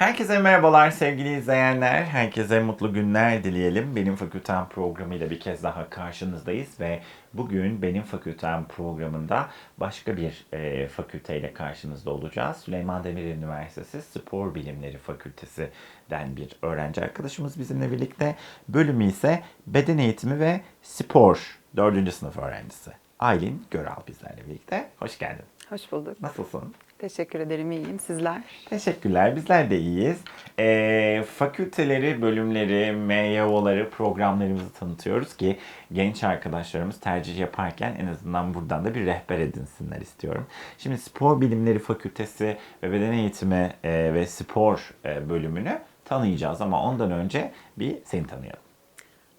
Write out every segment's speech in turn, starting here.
Herkese merhabalar sevgili izleyenler. Herkese mutlu günler dileyelim. Benim Fakültem programıyla bir kez daha karşınızdayız ve bugün Benim Fakültem programında başka bir e, fakülteyle karşınızda olacağız. Süleyman Demirel Üniversitesi Spor Bilimleri Fakültesi'den bir öğrenci arkadaşımız bizimle birlikte. Bölümü ise Beden Eğitimi ve Spor 4. sınıf öğrencisi. Aylin Göral bizlerle birlikte. Hoş geldin. Hoş bulduk. Nasılsın? Teşekkür ederim, iyiyim. Sizler? Teşekkürler. Bizler de iyiyiz. Ee, fakülteleri, bölümleri, MYO'ları, programlarımızı tanıtıyoruz ki genç arkadaşlarımız tercih yaparken en azından buradan da bir rehber edinsinler istiyorum. Şimdi Spor Bilimleri Fakültesi ve Beden Eğitimi e, ve Spor e, bölümünü tanıyacağız ama ondan önce bir seni tanıyalım.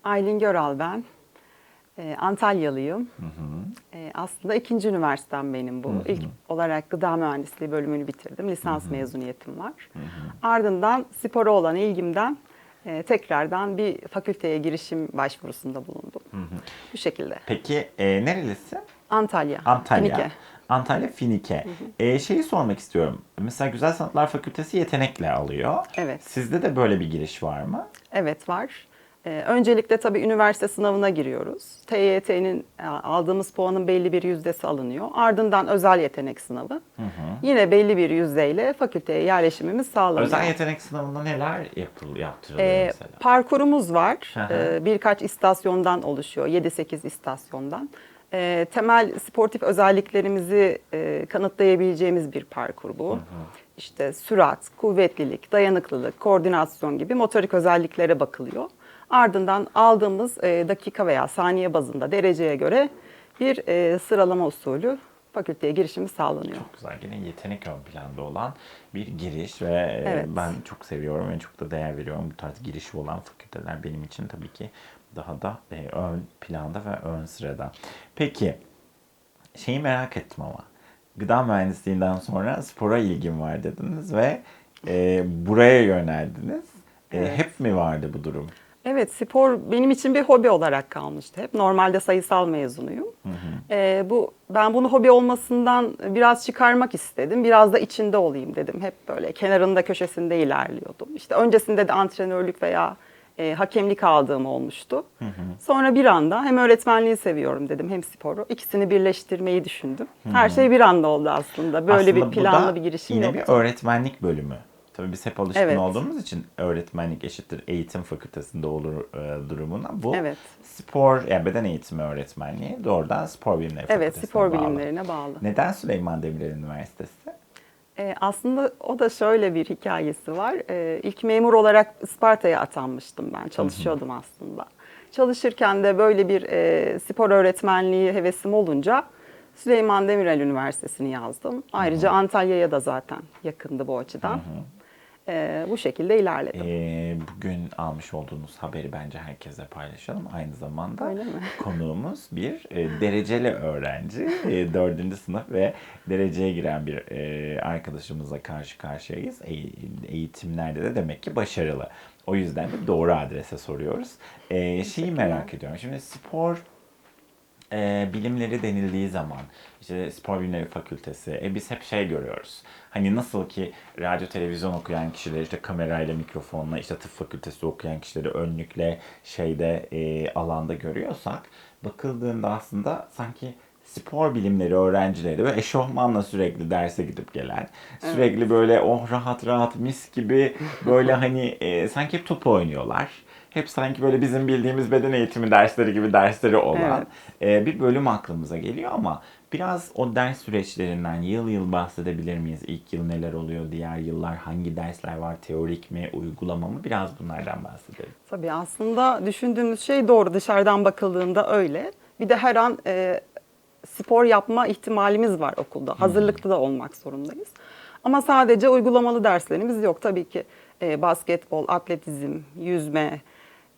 Aylin Göral ben. Ee, Antalyalıyım. Ee, aslında ikinci üniversitem benim bu. İlk olarak gıda mühendisliği bölümünü bitirdim. Lisans mezuniyetim var. Ardından spora olan ilgimden e, tekrardan bir fakülteye girişim başvurusunda bulundum. Bu şekilde. Peki e, nerelisin? Antalya. Antalya. Finike. Antalya Finike. Ee, şeyi sormak istiyorum. Mesela Güzel Sanatlar Fakültesi yetenekle alıyor. Evet. Sizde de böyle bir giriş var mı? Evet var. Ee, öncelikle tabii üniversite sınavına giriyoruz. TYT'nin e, aldığımız puanın belli bir yüzdesi alınıyor. Ardından özel yetenek sınavı. Yine belli bir yüzdeyle fakülteye yerleşimimiz sağlanıyor. Özel yetenek sınavında neler yapıl yaptırılıyor Ee, mesela? parkurumuz var. Hı hı. Ee, birkaç istasyondan oluşuyor. 7-8 istasyondan. Ee, temel sportif özelliklerimizi e, kanıtlayabileceğimiz bir parkur bu. İşte sürat, kuvvetlilik, dayanıklılık, koordinasyon gibi motorik özelliklere bakılıyor. Ardından aldığımız e, dakika veya saniye bazında dereceye göre bir e, sıralama usulü fakülteye girişimiz sağlanıyor. Çok güzel. Yine yetenek ön planda olan bir giriş ve e, Evet. ben çok seviyorum ve çok da değer veriyorum. Bu tarz girişi olan fakülteler benim için tabii ki daha da e, ön planda ve ön sırada. Peki şeyi merak ettim ama gıda mühendisliğinden sonra spora ilgim var dediniz ve e, buraya yöneldiniz. E, Evet. hep mi vardı bu durum? Evet, spor benim için bir hobi olarak kalmıştı hep. Normalde sayısal mezunuyum. Ee, bu ben bunu hobi olmasından biraz çıkarmak istedim. Biraz da içinde olayım dedim. Hep böyle kenarında köşesinde ilerliyordum. İşte öncesinde de antrenörlük veya e, hakemlik aldığım olmuştu. Sonra bir anda hem öğretmenliği seviyorum dedim hem sporu. İkisini birleştirmeyi düşündüm. Her şey bir anda oldu aslında. Böyle Aslında bir planlı bir girişim yine yoktu. bir öğretmenlik bölümü. Tabii biz hep alışkın Evet. olduğumuz için öğretmenlik eşittir eğitim fakültesinde olur e, durumuna. Bu Evet. spor, yani beden eğitimi öğretmenliği doğrudan spor bilimleri Evet, spor bağlı. bilimlerine bağlı. Neden Süleyman Demirel Üniversitesi? Ee, aslında o da şöyle bir hikayesi var. Ee, ilk memur olarak Isparta'ya atanmıştım ben. Çalışıyordum aslında. Çalışırken de böyle bir e, spor öğretmenliği hevesim olunca Süleyman Demirel Üniversitesi'ni yazdım. Ayrıca Antalya'ya da zaten yakındı bu açıdan. Ee, bu şekilde ilerledim. Ee, bugün almış olduğunuz haberi bence herkese paylaşalım. Aynı zamanda Öyle mi? konuğumuz bir e, dereceli öğrenci. E, dördüncü sınıf ve dereceye giren bir e, arkadaşımızla karşı karşıyayız. E, eğitimlerde de demek ki başarılı. O yüzden de doğru adrese soruyoruz. E, şeyi merak ediyorum. Şimdi spor e, bilimleri denildiği zaman işte spor bilimleri fakültesi e, biz hep şey görüyoruz. Hani nasıl ki radyo televizyon okuyan kişileri işte kamerayla mikrofonla işte tıp fakültesi okuyan kişileri önlükle şeyde e, alanda görüyorsak bakıldığında aslında sanki spor bilimleri öğrencileri ve eşofmanla sürekli derse gidip gelen sürekli böyle oh rahat rahat mis gibi böyle hani e, sanki hep top oynuyorlar. Hep sanki böyle bizim bildiğimiz beden eğitimi dersleri gibi dersleri olan e, bir bölüm aklımıza geliyor ama biraz o ders süreçlerinden yıl yıl bahsedebilir miyiz? İlk yıl neler oluyor? Diğer yıllar hangi dersler var? Teorik mi? Uygulama mı? Biraz bunlardan bahsedelim. Tabii aslında düşündüğümüz şey doğru. Dışarıdan bakıldığında öyle. Bir de her an e, spor yapma ihtimalimiz var okulda. Hazırlıklı da olmak zorundayız. Ama sadece uygulamalı derslerimiz yok. Tabii ki e, basketbol, atletizm, yüzme,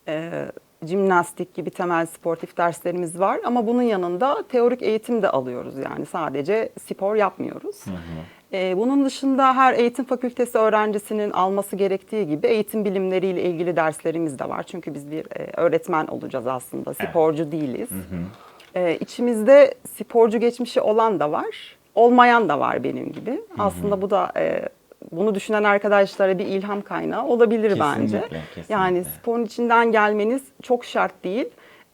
e, jimnastik gibi temel sportif derslerimiz var ama bunun yanında teorik eğitim de alıyoruz yani sadece spor yapmıyoruz. Ee, bunun dışında her eğitim fakültesi öğrencisinin alması gerektiği gibi eğitim bilimleriyle ilgili derslerimiz de var. Çünkü biz bir e, öğretmen olacağız aslında, sporcu değiliz. Ee, içimizde sporcu geçmişi olan da var, olmayan da var benim gibi. Aslında bu da e, bunu düşünen arkadaşlara bir ilham kaynağı olabilir bence. Kesinlikle, kesinlikle. Yani sporun içinden gelmeniz çok şart değil.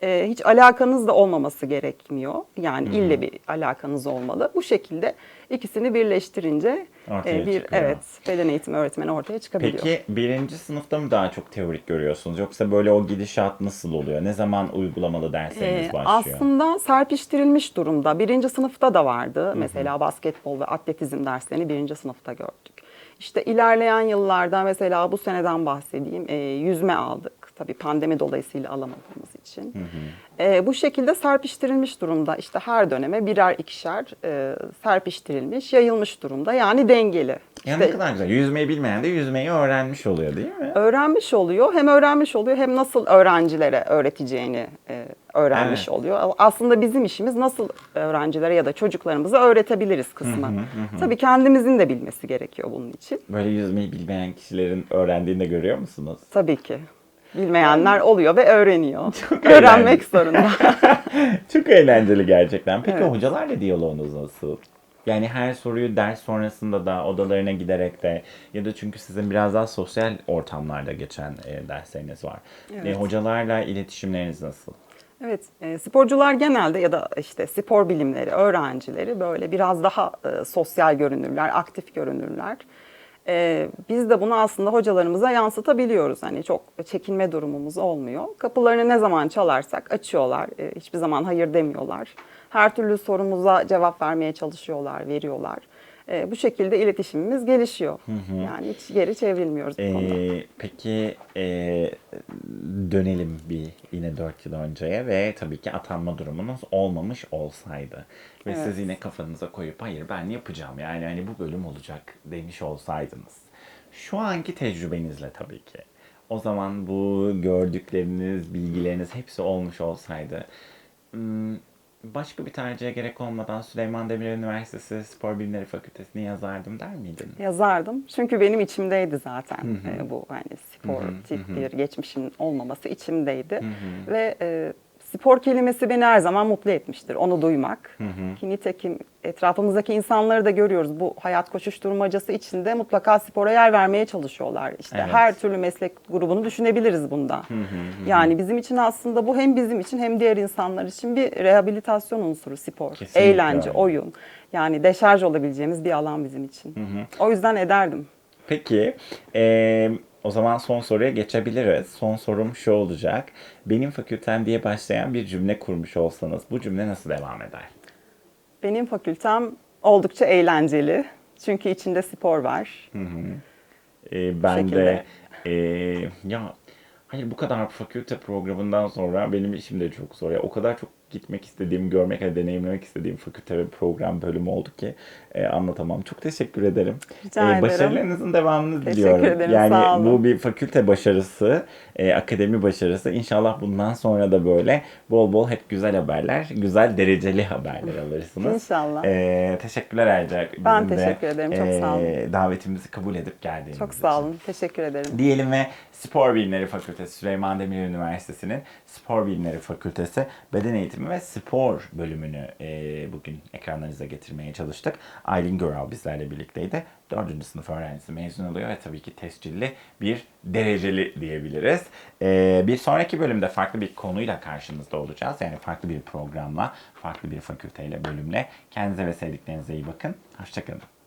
Ee, hiç alakanız da olmaması gerekmiyor. Yani ille bir alakanız olmalı. Bu şekilde ikisini birleştirince Ortaya e, bir çıkıyor. evet beden eğitimi öğretmeni ortaya çıkabiliyor. Peki birinci sınıfta mı daha çok teorik görüyorsunuz? Yoksa böyle o gidişat nasıl oluyor? Ne zaman uygulamalı dersleriniz Ee, başlıyor? aslında serpiştirilmiş durumda. Birinci sınıfta da vardı. Mesela basketbol ve atletizm derslerini birinci sınıfta gördük. İşte ilerleyen yıllarda mesela bu seneden bahsedeyim. e, yüzme aldık. Tabii pandemi dolayısıyla alamadığımız için. E, bu şekilde serpiştirilmiş durumda. İşte her döneme birer ikişer e, serpiştirilmiş, yayılmış durumda. Yani dengeli. İşte- ne kadar güzel. Yüzmeyi bilmeyen de yüzmeyi öğrenmiş oluyor değil mi? öğrenmiş oluyor. Hem öğrenmiş oluyor hem nasıl öğrencilere öğreteceğini e, öğrenmiş Evet. oluyor. Aslında bizim işimiz nasıl öğrencilere ya da çocuklarımıza öğretebiliriz kısmı. Tabii kendimizin de bilmesi gerekiyor bunun için. Böyle yüzmeyi bilmeyen kişilerin öğrendiğini de görüyor musunuz? Tabii ki. Bilmeyenler oluyor ve öğreniyor. Çok Öğrenmek zorunda. Çok eğlenceli gerçekten. Peki Evet. hocalarla diyaloğunuz nasıl? Yani her soruyu ders sonrasında da odalarına giderek de ya da çünkü sizin biraz daha sosyal ortamlarda geçen e, dersleriniz var. Evet. E, hocalarla iletişimleriniz nasıl? Evet, e, sporcular genelde ya da işte spor bilimleri öğrencileri böyle biraz daha e, sosyal görünürler, aktif görünürler. E, biz de bunu aslında hocalarımıza yansıtabiliyoruz. Hani çok çekinme durumumuz olmuyor. Kapılarını ne zaman çalarsak açıyorlar. E, hiçbir zaman hayır demiyorlar. Her türlü sorumuza cevap vermeye çalışıyorlar, veriyorlar. E, bu şekilde iletişimimiz gelişiyor. Yani hiç geri çevrilmiyoruz bu konuda. Ee, peki e, dönelim bir yine 4 yıl önceye ve tabii ki atanma durumunuz olmamış olsaydı ve Evet. siz yine kafanıza koyup hayır ben yapacağım yani hani bu bölüm olacak demiş olsaydınız. Şu anki tecrübenizle tabii ki o zaman bu gördükleriniz, bilgileriniz hepsi olmuş olsaydı başka bir tercihe gerek olmadan Süleyman Demirel Üniversitesi Spor Bilimleri Fakültesini yazardım der miydin? Yazardım. Çünkü benim içimdeydi zaten e, bu hani sportif bir geçmişin olmaması içimdeydi. Ve e, spor kelimesi beni her zaman mutlu etmiştir. Onu duymak. Ki nitekim etrafımızdaki insanları da görüyoruz. Bu hayat koşuşturmacası içinde mutlaka spora yer vermeye çalışıyorlar. İşte Evet. her türlü meslek grubunu düşünebiliriz bunda. Yani bizim için aslında bu hem bizim için hem diğer insanlar için bir rehabilitasyon unsuru spor. Kesinlikle Eğlence, öyle. oyun. Yani deşarj olabileceğimiz bir alan bizim için. O yüzden ederdim. Peki, eee, o zaman son soruya geçebiliriz. Son sorum şu olacak. Benim fakültem diye başlayan bir cümle kurmuş olsanız bu cümle nasıl devam eder? Benim fakültem oldukça eğlenceli. Çünkü içinde spor var. Ee, ben şekilde. de eee, ya hayır bu kadar fakülte programından sonra benim işim de çok zor. Ya, o kadar çok gitmek istediğim, görmek ve deneyimlemek istediğim fakülte ve program bölümü oldu ki e, anlatamam. Çok teşekkür ederim. Rica ederim. Başarılarınızın devamını Teşekkür diliyorum. ederim, Yani sağ olun. bu bir fakülte başarısı, e, akademi başarısı. İnşallah bundan sonra da böyle bol bol hep güzel haberler, güzel dereceli haberler alırsınız. İnşallah. E, teşekkürler Ayrıca. Ben de, teşekkür ederim, çok sağ olun. e, davetimizi kabul edip geldiğiniz Çok için. sağ olun. Teşekkür ederim. Diyelim ve Spor Bilimleri Fakültesi Süleyman Demirel Üniversitesi'nin Spor Bilimleri Fakültesi Beden Eğitimi ve Spor bölümünü e, bugün ekranlarınıza getirmeye çalıştık. Aylin Göral bizlerle birlikteydi. Dördüncü sınıf öğrencisi mezun oluyor ve tabii ki tescilli bir dereceli diyebiliriz. E, bir sonraki bölümde farklı bir konuyla karşınızda olacağız. Yani farklı bir programla, farklı bir fakülteyle, bölümle. Kendinize ve sevdiklerinize iyi bakın. Hoşçakalın.